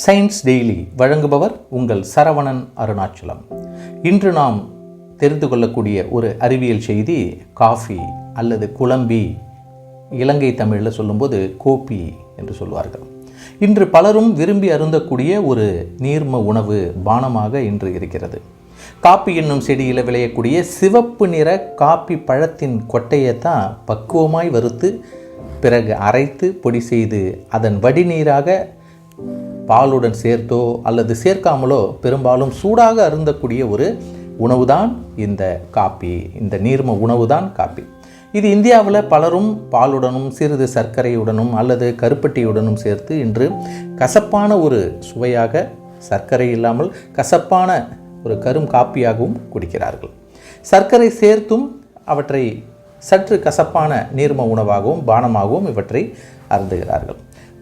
Science daily வழங்குபவர் உங்கள் சரவணன் அருணாச்சலம். இன்று நாம் தெரிந்து கொள்ளக்கூடிய ஒரு அறிவியல் செய்தி காஃபி அல்லது குழம்பி இலங்கை தமிழில் சொல்லும்போது கோப்பி என்று சொல்வார்கள். இன்று பலரும் விரும்பி அருந்தக்கூடிய ஒரு நீர்ம உணவு பானமாக இன்று இருக்கிறது. காப்பி என்னும் செடியில் விளையக்கூடிய சிவப்பு நிற காப்பி பழத்தின் கொட்டையை தான் பக்குவமாய் வறுத்து பிறகு அரைத்து பொடி செய்து அதன் வடிநீராக பாலுடன் சேர்த்தோ அல்லது சேர்க்காமலோ பெரும்பாலும் சூடாக அருந்தக்கூடிய ஒரு உணவுதான் இந்த காப்பி. இந்த நீர்ம உணவுதான் காப்பி. இது இந்தியாவில் பலரும் பாலுடனும் சிறிது சர்க்கரையுடனும் அல்லது கருப்பட்டியுடனும் சேர்த்து இன்று கசப்பான ஒரு சுவையாக சர்க்கரை இல்லாமல் கசப்பான ஒரு கரும் காப்பியாகவும் குடிக்கிறார்கள். சர்க்கரை சேர்த்தும் அவற்றை சற்று கசப்பான நீர்ம உணவாகவும் பானமாகவும் இவற்றை அருந்துகிறார்கள்.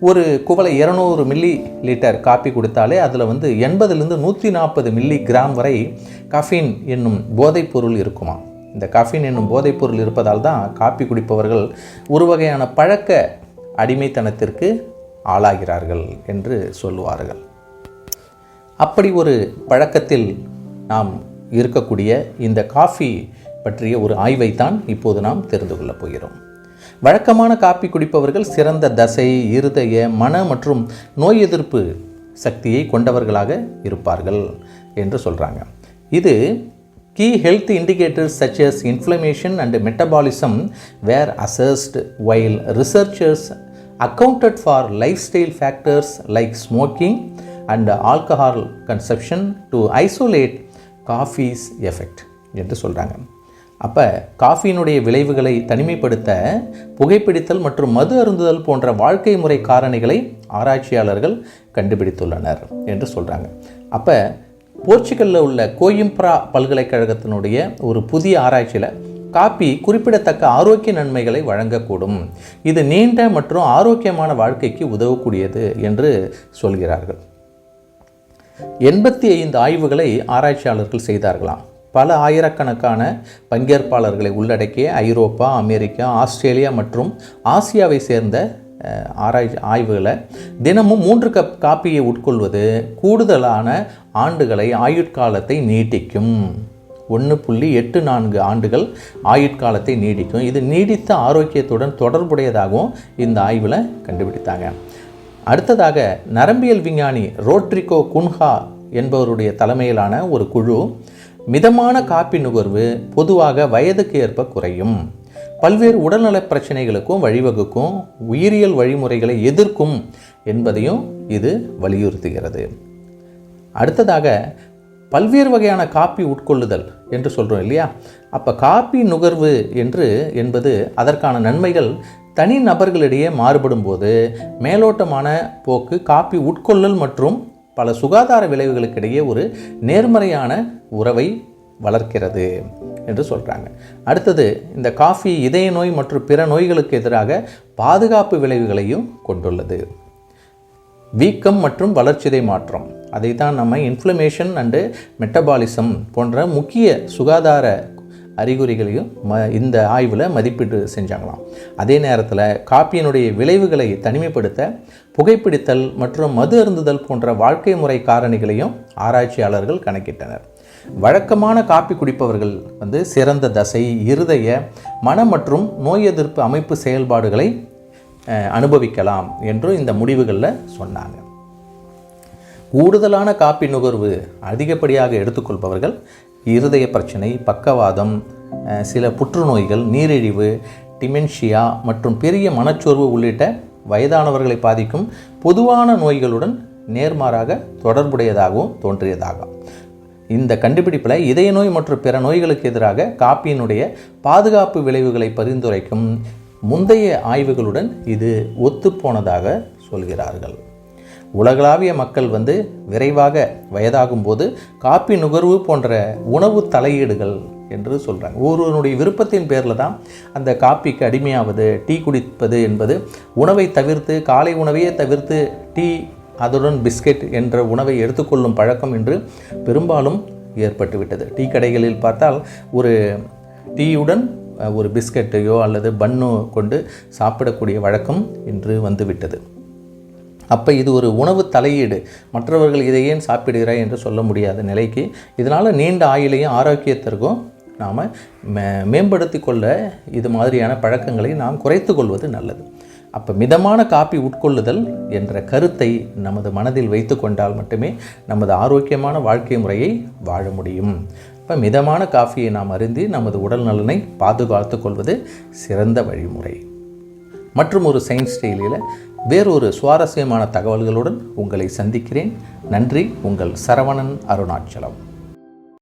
ஒரு குவளை இரநூறு மில்லி லிட்டர் காப்பி கொடுத்தாலே அதில் வந்து எண்பதுலேருந்து நூற்றி நாற்பது மில்லி கிராம் வரை கஃபீன் என்னும் போதைப்பொருள் இருக்குமா? இந்த கஃபீன் என்னும் போதைப்பொருள் இருப்பதால் தான் காப்பி குடிப்பவர்கள் ஒரு வகையான பழக்க அடிமைத்தனத்திற்கு ஆளாகிறார்கள் என்று சொல்லுவார்கள். அப்படி ஒரு பழக்கத்தில் நாம் இருக்கக்கூடிய இந்த காஃபி பற்றிய ஒரு ஆய்வைத்தான் இப்போது நாம் தெரிந்து கொள்ளப் போகிறோம். வழக்கமான காப்பி குடிப்பவர்கள் சிறந்த தசை இருதய மன மற்றும் நோய் எதிர்ப்பு சக்தியை கொண்டவர்களாக இருப்பார்கள் என்று சொல்கிறாங்க இது key health indicators சச்சஸ் inflammation and metabolism were assessed while researchers accounted for lifestyle factors like smoking and alcohol consumption to isolate coffee's effect என்று சொல்கிறாங்க அப்போ காஃபியினுடைய விளைவுகளை தனிமைப்படுத்த புகைப்பிடித்தல் மற்றும் மது அருந்துதல் போன்ற வாழ்க்கை முறை காரணிகளை ஆராய்ச்சியாளர்கள் கண்டுபிடித்துள்ளனர் என்று சொல்கிறாங்க அப்போ போர்ச்சுகலில் உள்ள கோயிம்ப்ரா பல்கலைக்கழகத்தினுடைய ஒரு புதிய ஆராய்ச்சியில் காப்பி குறிப்பிடத்தக்க ஆரோக்கிய நன்மைகளை வழங்கக்கூடும். இது நீண்ட மற்றும் ஆரோக்கியமான வாழ்க்கைக்கு உதவக்கூடியது என்று சொல்கிறார்கள். எண்பத்தி ஐந்து ஆய்வுகளை ஆராய்ச்சியாளர்கள் செய்தார்களாம். பல ஆயிரக்கணக்கான பங்கேற்பாளர்களை உள்ளடக்கிய ஐரோப்பா அமெரிக்கா ஆஸ்திரேலியா மற்றும் ஆசியாவை சேர்ந்த ஆராய்ச்சி ஆய்வுகளை தினமும் மூன்று கப் காப்பியை உட்கொள்வது கூடுதலான ஆண்டுகளை ஆயுட்காலத்தை நீட்டிக்கும். ஒன்று புள்ளி எட்டு நான்கு ஆண்டுகள் ஆயுட்காலத்தை நீடிக்கும். இது நீடித்த ஆரோக்கியத்துடன் தொடர்புடையதாகவும் இந்த ஆய்வில் கண்டுபிடித்தாங்க. அடுத்ததாக நரம்பியல் விஞ்ஞானி ரோட்ரிகோ குன்ஹா என்பவருடைய தலைமையிலான ஒரு குழு மிதமான காப்பி நுகர்வு பொதுவாக வயதுக்கு ஏற்ப குறையும். பல்வேறு உடல்நலப் பிரச்சனைகளுக்கும் வழிவகுக்கும் உயிரியல் வழிமுறைகளை எதிர்க்கும் என்பதையும் இது வலியுறுத்துகிறது. அடுத்ததாக பல்வேறு வகையான காப்பி உட்கொள்ளுதல் என்று சொல்கிறோம் இல்லையா? அப்போ காப்பி நுகர்வு என்று என்பது அதற்கான நன்மைகள் தனி நபர்களிடையே மாறுபடும் போது மேலோட்டமான போக்கு காப்பி உட்கொள்ளல் மற்றும் பல சுகாதார விளைவுகளுக்கிடையே ஒரு நேர்மறையான உறவை வளர்க்கிறது என்று சொல்கிறாங்க அடுத்தது இந்த காஃபி இதய நோய் மற்றும் பிற நோய்களுக்கு எதிராக பாதுகாப்பு விளைவுகளையும் கொண்டுள்ளது. வீக்கம் மற்றும் வளர்ச்சிதை மாற்றம். அதை தான் நம்ம இன்ஃப்ளமேஷன் அண்டு மெட்டபாலிசம் போன்ற முக்கிய சுகாதார அறிகுறிகளையும் ம இந்த ஆய்வில் மதிப்பீடு செஞ்சாங்களாம். அதே நேரத்தில் காப்பியினுடைய விளைவுகளை தனிமைப்படுத்த புகைப்பிடித்தல் மற்றும் மது அருந்துதல் போன்ற வாழ்க்கை முறை காரணிகளையும் ஆராய்ச்சியாளர்கள் கணக்கிட்டனர். வழக்கமான காப்பி குடிப்பவர்கள் வந்து சிறந்த தசை இருதய மன மற்றும் நோய் எதிர்ப்பு அமைப்பு செயல்பாடுகளை அனுபவிக்கலாம் என்றும் இந்த முடிவுகளில் சொன்னாங்க. கூடுதலான காப்பி நுகர்வு அதிகப்படியாக எடுத்துக்கொள்பவர்கள் இருதய பிரச்சனை பக்கவாதம் சில புற்றுநோய்கள் நீரிழிவு டிமென்ஷியா மற்றும் பெரிய மனச்சோர்வு உள்ளிட்ட வயதானவர்களை பாதிக்கும் பொதுவான நோய்களுடன் நேர்மாறாக தொடர்புடையதாகவும் தோன்றியதாகும் இந்த கண்டுபிடிப்பில் இதய நோய் மற்றும் பிற நோய்களுக்கு எதிராக காப்பியினுடைய பாதுகாப்பு விளைவுகளை பரிந்துரைக்கும் முந்தைய ஆய்வுகளுடன் இது ஒத்துப்போனதாக சொல்கிறார்கள். உலகளாவிய மக்கள் வந்து விரைவாக வயதாகும் போது காப்பி நுகர்வு போன்ற உணவு தலையீடுகள் என்று சொல்கிறாங்க ஒருவனுடைய விருப்பத்தின் பேரில் தான் அந்த காப்பிக்கு அடிமையாவது டீ குடிப்பது என்பது உணவை தவிர்த்து காலை உணவையே தவிர்த்து டீ அதுடன் பிஸ்கெட் என்ற உணவை எடுத்துக்கொள்ளும் பழக்கம் என்று பெரும்பாலும் ஏற்பட்டுவிட்டது. டீ கடைகளில் பார்த்தால் ஒரு டீயுடன் ஒரு பிஸ்கட்டையோ அல்லது பன்னோ கொண்டு சாப்பிடக்கூடிய வழக்கம் இன்று வந்துவிட்டது. அப்போ இது ஒரு உணவு தலையீடு. மற்றவர்கள் இதை ஏன் சாப்பிடுகிறாய் என்று சொல்ல முடியாத நிலைக்கு இதனால் நீண்ட ஆயுளையும் ஆரோக்கியத்திற்கும் நாம் மே மேம்படுத்தி கொள்ள இது மாதிரியான பழக்கங்களை நாம் குறைத்து கொள்வது நல்லது. அப்போ மிதமான காப்பி உட்கொள்ளுதல் என்ற கருத்தை நமது மனதில் வைத்து கொண்டால் மட்டுமே நமது ஆரோக்கியமான வாழ்க்கை முறையை வாழ முடியும். இப்போ மிதமான காஃபியை நாம் அருந்தி நமது உடல் நலனை பாதுகாத்து கொள்வது சிறந்த வழிமுறை. மற்றும் ஒரு சயின்ஸ் ஸ்டைலில் வேறொரு சுவாரஸ்யமான தகவல்களுடன் உங்களை சந்திக்கிறேன். நன்றி. உங்கள் சரவணன் அருணாச்சலம்.